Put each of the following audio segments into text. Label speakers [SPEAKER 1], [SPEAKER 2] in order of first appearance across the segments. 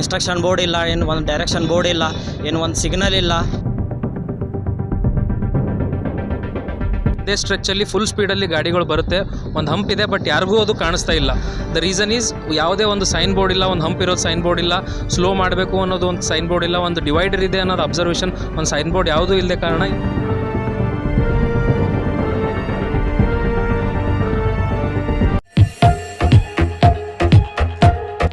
[SPEAKER 1] Instruction board ಇಲ್ಲ, ಏನು ಒಂದು ಡೈರೆಕ್ಷನ್ ಬೋರ್ಡ್ ಇಲ್ಲ, ಏನು ಒಂದು ಸಿಗ್ನಲ್ ಇಲ್ಲ.
[SPEAKER 2] ಅದೇ ಸ್ಟ್ರೆಚ್ಚಲ್ಲಿ ಫುಲ್ ಸ್ಪೀಡಲ್ಲಿ ಗಾಡಿಗಳು ಬರುತ್ತೆ. ಒಂದು ಹಂಪ್ ಇದೆ ಬಟ್ ಯಾರಿಗೂ ಅದು ಕಾಣಿಸ್ತಾ ಇಲ್ಲ. ದ ರೀಸನ್ ಈಸ್ ಯಾವುದೇ ಒಂದು ಸೈನ್ ಬೋರ್ಡ್ ಇಲ್ಲ, ಒಂದು ಹಂಪ್ ಇರೋದು ಸೈನ್ ಬೋರ್ಡ್ ಇಲ್ಲ. ಸ್ಲೋ ಮಾಡಬೇಕು ಅನ್ನೋದು ಒಂದು ಸೈನ್ ಬೋರ್ಡ್ ಇಲ್ಲ, ಒಂದು ಡಿವೈಡರ್ ಇದೆ ಅನ್ನೋದು ಅಬ್ಸರ್ವೇಷನ್ ಒಂದು ಸೈನ್ ಬೋರ್ಡ್ ಯಾವುದೂ ಇಲ್ಲದೆ ಕಾರಣ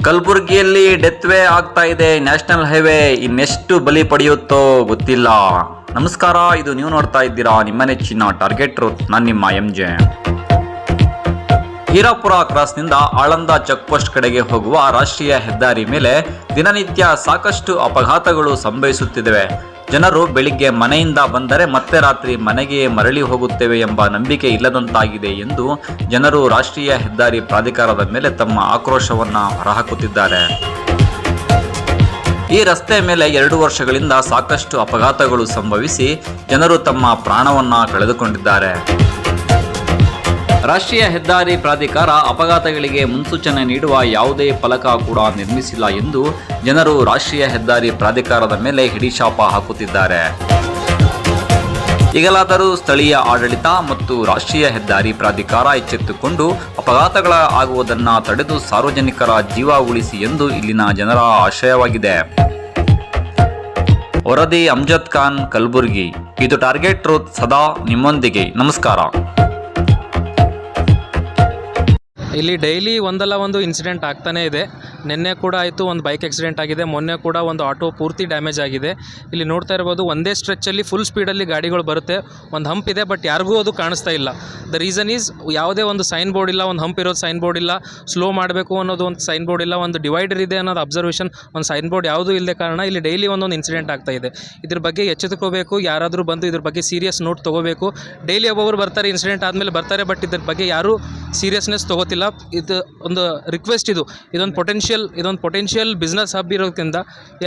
[SPEAKER 3] ಕಲಬುರಗಿಯಲ್ಲಿ ಡೆತ್ ವೇ ಆಗ್ತಾ ಇದೆ ನ್ಯಾಷನಲ್ ಹೈವೇ. ಇನ್ನೆಷ್ಟು ಬಲಿ ಪಡೆಯುತ್ತೋ ಗೊತ್ತಿಲ್ಲ. ನಮಸ್ಕಾರ, ಇದು ನೀವು ನೋಡ್ತಾ ಇದ್ದೀರಾ ನಿಮ್ಮ ನೆಚ್ಚಿನ ಟಾರ್ಗೆಟ್ ರೂತ್ ನಾನು ನಿಮ್ಮ ಎಂ ಜೆ ಹೀರಾಪುರ ಕ್ರಾಸ್ನಿಂದ ಆಳಂದ ಚೆಕ್ ಪೋಸ್ಟ್ ಕಡೆಗೆ ಹೋಗುವ ರಾಷ್ಟ್ರೀಯ ಹೆದ್ದಾರಿ ಮೇಲೆ ದಿನನಿತ್ಯ ಸಾಕಷ್ಟು ಅಪಘಾತಗಳು ಸಂಭವಿಸುತ್ತಿವೆ ಜನರು ಬೆಳಿಗ್ಗೆ ಮನೆಯಿಂದ ಬಂದರೆ ಮತ್ತೆ ರಾತ್ರಿ ಮನೆಗೆ ಮರಳಿ ಹೋಗುತ್ತೇವೆ ಎಂಬ ನಂಬಿಕೆ ಇಲ್ಲದಂತಾಗಿದೆ ಎಂದು ಜನರು ರಾಷ್ಟ್ರೀಯ ಹೆದ್ದಾರಿ ಪ್ರಾಧಿಕಾರದ ಮೇಲೆ ತಮ್ಮ ಆಕ್ರೋಶವನ್ನು ಹೊರಹಾಕುತ್ತಿದ್ದಾರೆ. ಈ ರಸ್ತೆ ಮೇಲೆ ಎರಡು ವರ್ಷಗಳಿಂದ ಸಾಕಷ್ಟು ಅಪಘಾತಗಳು ಸಂಭವಿಸಿ ಜನರು ತಮ್ಮ ಪ್ರಾಣವನ್ನು ಕಳೆದುಕೊಂಡಿದ್ದಾರೆ. ರಾಷ್ಟ್ರೀಯ ಹೆದ್ದಾರಿ ಪ್ರಾಧಿಕಾರ ಅಪಘಾತಗಳಿಗೆ ಮುನ್ಸೂಚನೆ ನೀಡುವ ಯಾವುದೇ ಫಲಕ ಕೂಡ ನಿರ್ಮಿಸಿಲ್ಲ ಎಂದು ಜನರು ರಾಷ್ಟ್ರೀಯ ಹೆದ್ದಾರಿ ಪ್ರಾಧಿಕಾರದ ಮೇಲೆ ಹಿಡಿಶಾಪ ಹಾಕುತ್ತಿದ್ದಾರೆ. ಈಗಲಾದರೂ ಸ್ಥಳೀಯ ಆಡಳಿತ ಮತ್ತು ರಾಷ್ಟ್ರೀಯ ಹೆದ್ದಾರಿ ಪ್ರಾಧಿಕಾರ ಎಚ್ಚೆತ್ತುಕೊಂಡು ಅಪಘಾತಗಳ ಆಗುವುದನ್ನು ತಡೆದು ಸಾರ್ವಜನಿಕರ ಜೀವ ಉಳಿಸಿ ಎಂದು ಇಲ್ಲಿನ ಜನರ ಆಶಯವಾಗಿದೆ. ವರದಿ ಅಮ್ಜದ್ ಖಾನ್ ಕಲಬುರ್ಗಿ. ಇದು ಟಾರ್ಗೆಟ್ ಟ್ರೂತ್ ಸದಾ ನಿಮ್ಮೊಂದಿಗೆ. ನಮಸ್ಕಾರ.
[SPEAKER 2] ಇಲ್ಲಿ ಡೈಲಿ ಒಂದಲ್ಲ ಒಂದು ಇನ್ಸಿಡೆಂಟ್ ಆಗ್ತಾನೆ ಇದೆ. ನಿನ್ನೆ ಕೂಡ ಆಯಿತು, ಒಂದು ಬೈಕ್ ಆಕ್ಸಿಡೆಂಟ್ ಆಗಿದೆ. ಮೊನ್ನೆ ಕೂಡ ಒಂದು ಆಟೋ ಪೂರ್ತಿ ಡ್ಯಾಮೇಜ್ ಆಗಿದೆ. ಇಲ್ಲಿ ನೋಡ್ತಾ ಇರ್ಬೋದು, ಒಂದೇ ಸ್ಟ್ರೆಚ್ಚಲ್ಲಿ ಫುಲ್ ಸ್ಪೀಡಲ್ಲಿ ಗಾಡಿಗಳು ಬರುತ್ತೆ. ಒಂದು ಹಂಪ್ ಇದೆ ಬಟ್ ಯಾರಿಗೂ ಅದು ಕಾಣಿಸ್ತಾ ಇಲ್ಲ. ದ ರೀಸನ್ ಈಸ್ ಯಾವುದೇ ಒಂದು ಸೈನ್ ಬೋರ್ಡ್ ಇಲ್ಲ, ಒಂದು ಹಂಪ್ ಇರೋದು ಸೈನ್ ಬೋರ್ಡ್ ಇಲ್ಲ. ಸ್ಲೋ ಮಾಡಬೇಕು ಅನ್ನೋದು ಒಂದು ಸೈನ್ ಬೋರ್ಡ್ ಇಲ್ಲ, ಒಂದು ಡಿವೈಡರ್ ಇದೆ ಅನ್ನೋದು ಅಬ್ಸರ್ವೇಷನ್ ಒಂದು ಸೈನ್ ಬೋರ್ಡ್ ಯಾವುದೂ ಇಲ್ಲದೆ ಕಾರಣ ಇಲ್ಲಿ ಡೈಲಿ ಒಂದೊಂದು ಇನ್ಸಿಡೆಂಟ್ ಆಗ್ತಾ ಇದೆ. ಇದ್ರ ಬಗ್ಗೆ ಎಚ್ಚೆತ್ತುಕೋಬೇಕು, ಯಾರಾದರೂ ಬಂದು ಇದ್ರ ಬಗ್ಗೆ ಸೀರಿಯಸ್ ನೋಟ್ ತೊಗೋಬೇಕು. ಡೈಲಿ ಒಬ್ಬೊಬ್ರು ಬರ್ತಾರೆ ಇನ್ಸಿಡೆಂಟ್ ಆದಮೇಲೆ ಬರ್ತಾರೆ ಬಟ್ ಇದ್ರ ಬಗ್ಗೆ ಯಾರೂ ಸೀರಿಯಸ್ನೆಸ್ ತೊಗೋತಿಲ್ಲ. ಇದು ಒಂದು ರಿಕ್ವೆಸ್ಟ್ ಇದು. ಇದೊಂದು ಪೊಟೆನ್ಷಿಯಲ್ ಇದೊಂದು ಪೊಟೆನ್ಷಿಯಲ್ ಬಿಸ್ನೆಸ್ ಹಬ್ ಇರೋದ್ರಿಂದ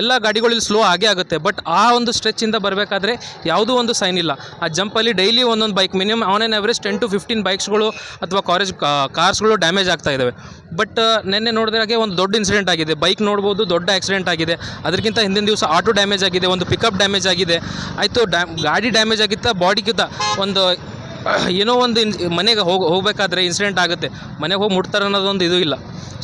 [SPEAKER 2] ಎಲ್ಲ ಗಾಡಿಗಳಲ್ಲಿ ಸ್ಲೋ ಆಗೇ ಆಗುತ್ತೆ. ಬಟ್ ಆ ಒಂದು ಸ್ಟ್ರೆಚ್ಚಿಂದ ಬರಬೇಕಾದ್ರೆ ಯಾವುದೂ ಒಂದು ಸೈನ್ ಇಲ್ಲ. ಆ ಜಂಪಲ್ಲಿ ಡೈಲಿ ಒಂದೊಂದು bike minimum on an average ten to fifteen ಬೈಕ್ಸ್ಗಳು ಅಥವಾ ಕಾರೇಜ್ ಕಾರ್ಸ್ಗಳು ಡ್ಯಾಮೇಜ್ ಆಗ್ತಾ ಇದ್ದಾವೆ ಬಟ್ ನಿನ್ನೆ ನೋಡಿದಾಗೆ ಒಂದು ದೊಡ್ಡ ಇನ್ಸಿಡೆಂಟ್ ಆಗಿದೆ. ಬೈಕ್ ನೋಡ್ಬೋದು, ದೊಡ್ಡ ಆಕ್ಸಿಡೆಂಟ್ ಆಗಿದೆ. ಅದಕ್ಕಿಂತ ಹಿಂದಿನ ದಿವಸ ಆಟೋ ಡ್ಯಾಮೇಜ್ ಆಗಿದೆ, ಒಂದು ಪಿಕಪ್ ಡ್ಯಾಮೇಜ್ ಆಗಿದೆ. ಆಯಿತು ಡ್ಯಾಮ್ ಗಾಡಿ ಡ್ಯಾಮೇಜ್ ಆಗಿತ್ತ ಬಾಡಿಗಿಂತ ಒಂದು ಏನೋ ಒಂದು ಇನ್, ಮನೆಗೆ ಹೋಗಿ, ಹೋಗಬೇಕಾದ್ರೆ ಇನ್ಸಿಡೆಂಟ್ ಆಗುತ್ತೆ. ಮನೆಗೆ ಹೋಗಿ ಮುಟ್ತಾರೆ ಅನ್ನೋದೊಂದು ಇದು ಇಲ್ಲ.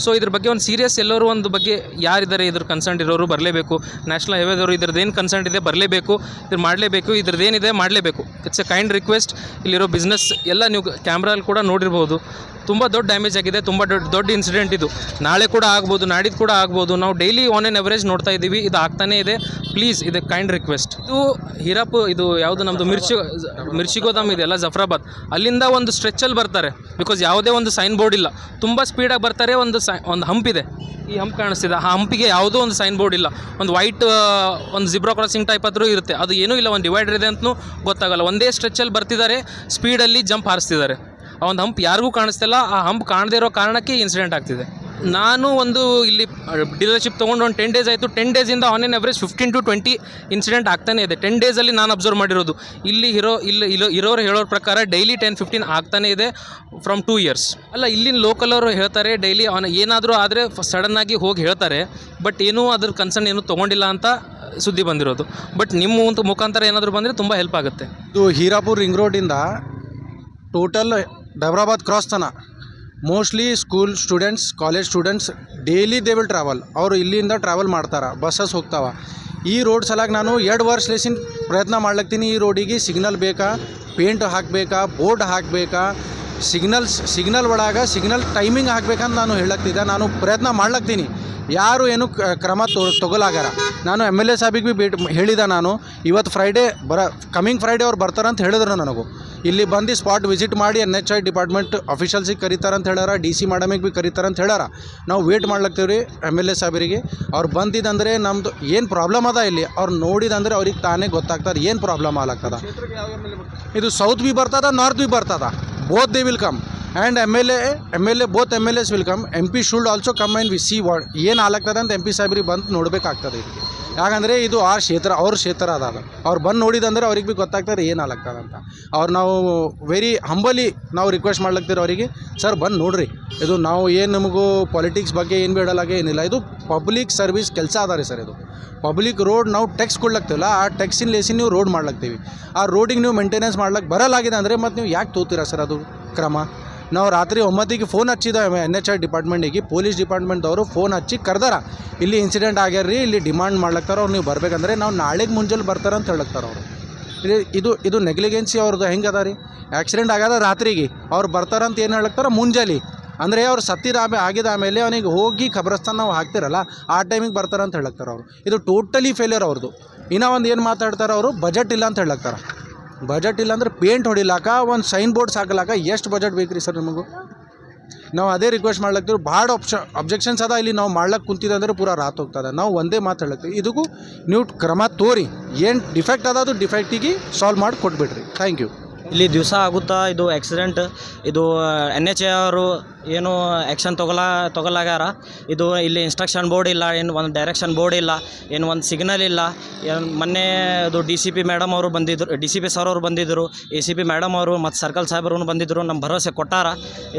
[SPEAKER 2] ಸೊ ಇದ್ರ ಬಗ್ಗೆ ಒಂದು ಸೀರಿಯಸ್ ಎಲ್ಲರೂ ಒಂದು ಬಗ್ಗೆ ಯಾರಿದ್ದಾರೆ, ಇದ್ರ ಕನ್ಸರ್ನ್ ಇರೋರು ಬರಲೇಬೇಕು. ನ್ಯಾಷನಲ್ ಹೈವೇದವರು ಇದ್ರದ್ದು ಏನು ಕನ್ಸರ್ನ್ ಇದೆ ಬರಲೇಬೇಕು. ಇದ್ರ ಮಾಡಲೇಬೇಕು ಇದ್ರದ್ದು ಏನಿದೆ ಮಾಡಲೇಬೇಕು. ಇಟ್ಸ್ ಎ ಕೈಂಡ್ ರಿಕ್ವೆಸ್ಟ್ ಇಲ್ಲಿರೋ ಬಿಸ್ನೆಸ್ ಎಲ್ಲ ನೀವು ಕ್ಯಾಮ್ರಲ್ಲಿ ಕೂಡ ನೋಡಿರ್ಬೋದು. ತುಂಬ ದೊಡ್ಡ ಡ್ಯಾಮೇಜ್ ಆಗಿದೆ, ತುಂಬ ದೊಡ್ಡ ದೊಡ್ಡ ಇನ್ಸಿಡೆಂಟ್ ಇದು. ನಾಳೆ ಕೂಡ ಆಗ್ಬೋದು ನಾಡಿದ್ದು ಕೂಡ ಆಗ್ಬೋದು. ನಾವು ಡೈಲಿ ಆನ್ ಆನ್ ಎವರೇಜ್ ನೋಡ್ತಾ ಇದ್ದೀವಿ. ಇದು ಆಗ್ತಾನೇ ಇದೆ. ಪ್ಲೀಸ್ ಇದು ಕೈಂಡ್ ರಿಕ್ವೆಸ್ಟ್ ಇದು ಹಿರಾಪು, ಇದು ಯಾವುದು ನಮ್ಮದು ಮಿರ್ಚಿ ಮಿರ್ಚಿ ಗೋದಾಮ್ ಇದೆಯಲ್ಲ, ಜಫ್ರಾಬಾದ್ ಅಲ್ಲಿಂದ ಒಂದು ಸ್ಟ್ರೆಚ್ಚಲ್ಲಿ ಬರ್ತಾರೆ. ಬಿಕಾಸ್ ಯಾವುದೇ ಒಂದು ಸೈನ್ ಬೋರ್ಡ್ ಇಲ್ಲ. ತುಂಬ ಸ್ಪೀಡಾಗಿ ಬರ್ತಾರೆ, ಒಂದು ಸೈ ಒಂದು ಹಂಪ್ ಇದೆ. ಈ ಹಂಪ್ ಕಾಣಿಸ್ತಿದೆ. ಆ ಹಂಪಿಗೆ ಯಾವುದೋ ಒಂದು ಸೈನ್ ಬೋರ್ಡ್ ಇಲ್ಲ. ಒಂದು ವೈಟ್ ಒಂದು ಜಿಬ್ರಾ ಕ್ರಾಸಿಂಗ್ ಟೈಪ್ ಆದರೂ ಇರುತ್ತೆ. ಅದು ಏನೂ ಇಲ್ಲ. ಒಂದು ಡಿವೈಡರ್ ಇದೆ ಅಂತಲೂ ಗೊತ್ತಾಗಲ್ಲ. ಒಂದೇ ಸ್ಟ್ರೆಚ್ಚಲ್ಲಿ ಬರ್ತಿದ್ದಾರೆ ಸ್ಪೀಡಲ್ಲಿ ಜಂಪ್ ಹಾರಿಸ್ತಿದ್ದಾರೆ. ಆ ಒಂದು ಹಂಪ್ ಯಾರಿಗೂ ಕಾಣಿಸ್ತಿಲ್ಲ. ಆ ಹಂಪ್ ಕಾಣದೇ ಇರೋ ಕಾರಣಕ್ಕೆ ಇನ್ಸಿಡೆಂಟ್ ಆಗ್ತಿದೆ. ನಾನು ಒಂದು ಇಲ್ಲಿ ಡೀಲರ್ಶಿಪ್ ತೊಗೊಂಡು ಒಂದು ಟೆನ್ ಡೇಸ್ ಆಯಿತು. Ten ಡೇಸಿಂದ on an average fifteen to twenty incident ಆಗ್ತಾನೆ ಇದೆ. ಟೆನ್ ಡೇಸಲ್ಲಿ ನಾನು ಅಬ್ಸರ್ವ್ ಮಾಡಿರೋದು. ಇಲ್ಲಿ ಇರೋ ಇಲ್ಲಿ ಇಲ್ಲೋ ಇರೋರು ಹೇಳೋರ ಪ್ರಕಾರ ಡೈಲಿ ಟೆನ್ ಫಿಫ್ಟೀನ್ ಆಗ್ತಾನೆ ಇದೆ ಫ್ರಮ್ ಟೂ ಇಯರ್ಸ್ ಅಲ್ಲ, ಇಲ್ಲಿನ ಲೋಕಲ್ ಅವರು ಹೇಳ್ತಾರೆ ಡೈಲಿ ಆನ್ ಏನಾದರೂ ಆದರೆ ಸಡನ್ನಾಗಿ ಹೋಗಿ ಹೇಳ್ತಾರೆ ಬಟ್ ಏನೂ ಅದ್ರ ಕನ್ಸರ್ನ್ ಏನೂ ತೊಗೊಂಡಿಲ್ಲ ಅಂತ ಸುದ್ದಿ ಬಂದಿರೋದು. ಬಟ್ ನಿಮ್ಮ ಒಂದು ಮುಖಾಂತರ ಏನಾದರೂ ಬಂದರೆ ತುಂಬ ಹೆಲ್ಪ್ ಆಗುತ್ತೆ.
[SPEAKER 4] ಇದು ಹೀರಾಪುರ್ ರಿಂಗ್ ರೋಡಿಂದ ಟೋಟಲ್ ಡೈಬ್ರಾಬಾದ್ ಕ್ರಾಸ್ ತನ mostly school students college students daily they will travel ಅವರು ಇಲ್ಲಿಂದ ಟ್ರಾವೆಲ್ ಮಾಡ್ತಾರೆ ಬಸ್ಸಸ್ ಹೋಗ್ತಾವೆ. ಈ ರೋಡ್ ಸಲಾಗಿ ನಾನು ಎರಡು ವರ್ಷ ಪ್ರಯತ್ನ ಮಾಡ್ಲತ್ತೀನಿ ಈ ರೋಡಿಗೆ ಸಿಗ್ನಲ್ ಬೇಕಾ? ಪೇಂಟ್ ಹಾಕಬೇಕಾ? ಬೋರ್ಡ್ ಹಾಕಬೇಕಾ? ಸಿಗ್ನಲ್ಸ್, ಸಿಗ್ನಲ್ ಒಳಗೆ ಸಿಗ್ನಲ್ ಟೈಮಿಂಗ್ ಹಾಕ್ಬೇಕಂತ ನಾನು ಹೇಳಕ್ತಿದ್ದೆ. ನಾನು ಪ್ರಯತ್ನ ಮಾಡ್ಲಕ್ತೀನಿ. ಯಾರು ಏನು ಕ್ರಮ ತೋ ತಗೊಲಾಗಾರ ನಾನು ಎಂ ಎಲ್ ಎ ಸಾಬಿಗೆ ಭೀ ಭೇಟ್ ಹೇಳಿದೆ ನಾನು. ಇವತ್ತು ಫ್ರೈಡೇ ಬರ ಕಮಿಂಗ್ ಫ್ರೈಡೇ ಅವ್ರು ಬರ್ತಾರಂತ ಹೇಳಿದ್ರು ನನಗೂ. ಇಲ್ಲಿ ಬಂದು ಸ್ಪಾಟ್ ವಿಸಿಟ್ ಮಾಡಿ ಎನ್ ಎಚ್ ಐ ಡಿಪಾರ್ಟ್ಮೆಂಟ್ ಅಫಿಷಿಯಲ್ಸಿಗೆ ಕರೀತಾರಂತ ಹೇಳ್ಯಾರ. ಡಿ ಸಿ ಮೇಡಮಿಗೆ ಭೀ ಕರೀತಾರಂತ ಹೇಳ್ಯಾರ. ನಾವು ವೇಟ್ ಮಾಡ್ಲಕ್ತೀವಿ ರೀ ಎಂ ಎಲ್ ಎ ಸಾಹೇಬರಿಗೆ ಅವ್ರು ಬಂದಿದ್ದಂದರೆ ನಮ್ಮದು ಏನು ಪ್ರಾಬ್ಲಮ್ ಅದ ಇಲ್ಲಿ? ಅವ್ರು ನೋಡಿದಂದರೆ ಅವ್ರಿಗೆ ತಾನೇ ಗೊತ್ತಾಗ್ತದೆ. ಏನು ಪ್ರಾಬ್ಲಮ್ ಆಗ್ಲತ್ತದ ಇದು ಸೌತ್ ಬಿ ಬರ್ತದ ನಾರ್ತ್ ಬಿ ಬರ್ತದ? A M L A both M L S will come M P should also come and we see what ಏನು ಆಗ್ತದೆ ಅಂತ ಎಂ ಪಿ ಸಾಹೇಬ್ರಿಗೆ ಬಂದು ನೋಡಬೇಕಾಗ್ತದೆ ಇದಕ್ಕೆ. ಯಾಕಂದರೆ ಇದು ಆ ಕ್ಷೇತ್ರ, ಅವ್ರ ಕ್ಷೇತ್ರ ಅದ ಅವ್ರು ಬಂದು ನೋಡಿದಂದ್ರೆ ಅವ್ರಿಗೆ ಭೀ ಗೊತ್ತಾಗ್ತಾರೆ ಅಂತ. ಅವ್ರು ನಾವು ವೆರಿ ಹಂಬಲಿ ನಾವು ರಿಕ್ವೆಸ್ಟ್ ಮಾಡ್ಲತ್ತೀರಿ ಅವರಿಗೆ, ಸರ್ ಬಂದು ನೋಡ್ರಿ. ಇದು ನಾವು ಏನು ನಮಗೂ ಪಾಲಿಟಿಕ್ಸ್ ಬಗ್ಗೆ ಏನು ಬೇಡಲಾಗೆ ಏನಿಲ್ಲ. ಇದು ಪಬ್ಲಿಕ್ ಸರ್ವಿಸ್ ಕೆಲಸ ಅದ ರೀ ಸರ್ ಇದು. ಪಬ್ಲಿಕ್ ರೋಡ್ ನಾವು ಟ್ಯಾಕ್ಸ್ ಕೊಡ್ಲಕ್ತಿವಲ್ಲ, ಆ ಟ್ಯಾಕ್ಸಿನ ಲೇಸಿ ನೀವು ರೋಡ್ ಮಾಡ್ಲಾಗ್ತೀವಿ ಆ ರೋಡಿಗೆ ನೀವು ಮೇಂಟೆನೆನ್ಸ್ ಮಾಡ್ಲಕ್ಕೆ ಬರಲಾಗಿದೆ ಅಂದರೆ ಮತ್ತು ನೀವು ಯಾಕೆ ತೋತೀರಾ ಸರ್ ಅದು ಕ್ರಮ? ನಾವು ರಾತ್ರಿ ಒಂಬತ್ತಿಗೆ ಫೋನ್ ಹಚ್ಚಿದ ಎನ್ ಎಚ್ ಐ ಡಿಪಾರ್ಟ್ಮೆಂಟಿಗೆ ಪೊಲೀಸ್ ಡಿಪಾರ್ಟ್ಮೆಂಟ್ದವರು ಫೋನ್ ಹಚ್ಚಿ ಕರ್ದಾರ. ಇಲ್ಲಿ ಇನ್ಸಿಡೆಂಟ್ ಆಗ್ಯಾರ್ರಿ, ಇಲ್ಲಿ ಡಿಮಾಂಡ್ ಮಾಡ್ಲತ್ತಾರ ಅವ್ರು ನೀವು ಬರಬೇಕಂದ್ರೆ ನಾವು ನಾಳೆಗೆ ಮುಂಜಾನೆ ಬರ್ತಾರ ಅಂತ ಹೇಳಕ್ತಾರ ಅವರು. ಇದು- ಇದು ನೆಗ್ಲಿಗೆನ್ಸಿ ಅವ್ರದ್ದು ಹೆಂಗೆ ಅದ ರೀ? ಆಕ್ಸಿಡೆಂಟ್ ಆಗ್ಯದ ರಾತ್ರಿಗೆ, ಅವ್ರು ಬರ್ತಾರಂತ ಏನು ಹೇಳಕ್ತಾರ ಮುಂಜಾನೆ ಅಂದರೆ ಅವ್ರು ಸತ್ತಿದ ಆಮೇ, ಆಗಿದ ಆಮೇಲೆ ಅವನಿಗೆ ಹೋಗಿ ಖಬರಸ್ತಾನ ನಾವು ಹಾಕ್ತಿರಲ್ಲ, ಆ ಟೈಮಿಗೆ ಬರ್ತಾರ ಅಂತ ಹೇಳಕ್ತಾರ ಅವರು. ಇದು ಟೋಟಲಿ ಫೇಲ್ಯೂರ್ ಅವ್ರದ್ದು ಇನ್ನೂ ಒಂದು ಏನು ಮಾತಾಡ್ತಾರೆ ಅವರು? ಬಜೆಟ್ ಇಲ್ಲ ಅಂತ ಹೇಳಕ್ತಾರ ಬಜೆಟ್ ಇಲ್ಲಾಂದ್ರೆ ಪೇಂಟ್ ಹೊಡಿಲಾಕ, ಒಂದು ಸೈನ್ ಬೋರ್ಡ್ಸ್ ಹಾಕಲಾಕ ಎಷ್ಟು ಬಜೆಟ್ ಬೇಕು ರೀ ಸರ್ ನಿಮಗೂ? ನಾವು ಅದೇ ರಿಕ್ವೆಸ್ಟ್ ಮಾಡ್ಲತ್ತೀವಿ ಭಾಳ ಆಪ್ಷ ಅಬ್ಜೆಕ್ಷನ್ಸ್ ಅದ ಇಲ್ಲಿ ನಾವು ಮಾಡ್ಲಕ್ಕೆ ಕುಂತಿದ್ದೆ ಅಂದರೆ ಪೂರಾ ರಾತ್ ಹೋಗ್ತದೆ. ನಾವು ಒಂದೇ ಮಾತು ಹೇಳತ್ತೀವಿ ಇದಕ್ಕೂ ನೀವು ಕ್ರಮ ತೋರಿ, ಏನು ಡಿಫೆಕ್ಟ್ ಅದ ಅದು ಡಿಫೆಕ್ಟಿಗೆ ಸಾಲ್ವ್ ಮಾಡಿ ಕೊಟ್ಬಿಡ್ರಿ. ಥ್ಯಾಂಕ್ ಯು
[SPEAKER 1] ಇಲ್ಲಿ ದಿವಸ ಆಗುತ್ತಾ? ಇದು ಆಕ್ಸಿಡೆಂಟ್ ಇದು ಎನ್ ಎಚ್ ಎ ಅವರು ಏನು ಆ್ಯಕ್ಷನ್ ತೊಗೊಲ, ತೊಗೊಲಾಗ್ಯಾರ? ಇದು ಇಲ್ಲಿ ಇನ್ಸ್ಟ್ರಕ್ಷನ್ ಬೋರ್ಡ್ ಇಲ್ಲ, ಏನು ಒಂದು ಡೈರೆಕ್ಷನ್ ಬೋರ್ಡ್ ಇಲ್ಲ, ಏನು ಒಂದು ಸಿಗ್ನಲ್ ಇಲ್ಲ. ಮೊನ್ನೆ ಅದು ಡಿ ಸಿ ಪಿ ಮೇಡಮ್ ಅವರು ಬಂದಿದ್ದರು ಡಿ ಸಿ ಪಿ ಸರ್ ಅವರು ಬಂದಿದ್ದರು ಎ ಸಿ ಪಿ ಮೇಡಮ್ ಅವರು ಮತ್ತು ಸರ್ಕಲ್ ಸಾಹೇಬರು ಬಂದಿದ್ದರು ನಮ್ಮ ಭರವಸೆ ಕೊಟ್ಟಾರ.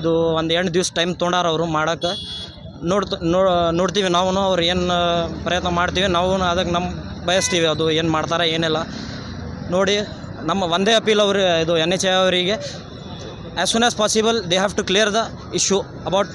[SPEAKER 1] ಇದು ಒಂದು ಎಂಟು ದಿವ್ಸ ಟೈಮ್ ತೊಗೊಂಡಾರ ಅವರು ಮಾಡೋಕ್ಕೆ ನೋಡ್ತ ನೋಡ್ತೀವಿ ನಾವು ಅವ್ರು ಏನು ಪ್ರಯತ್ನ ಮಾಡ್ತೀವಿ ನಾವು ಅದಕ್ಕೆ ನಮ್ಮ ಬಯಸ್ತೀವಿ, ಅದು ಏನು ಮಾಡ್ತಾರೆ, ಏನಿಲ್ಲ. ನೋಡಿ ನಮ್ಮ ಒಂದೇ ಅಪೀಲ್ ಅವರು, ಇದು ಎನ್ ಎಚ್ ಎ ಅವರಿಗೆ as soon as possible they have to clear the issue about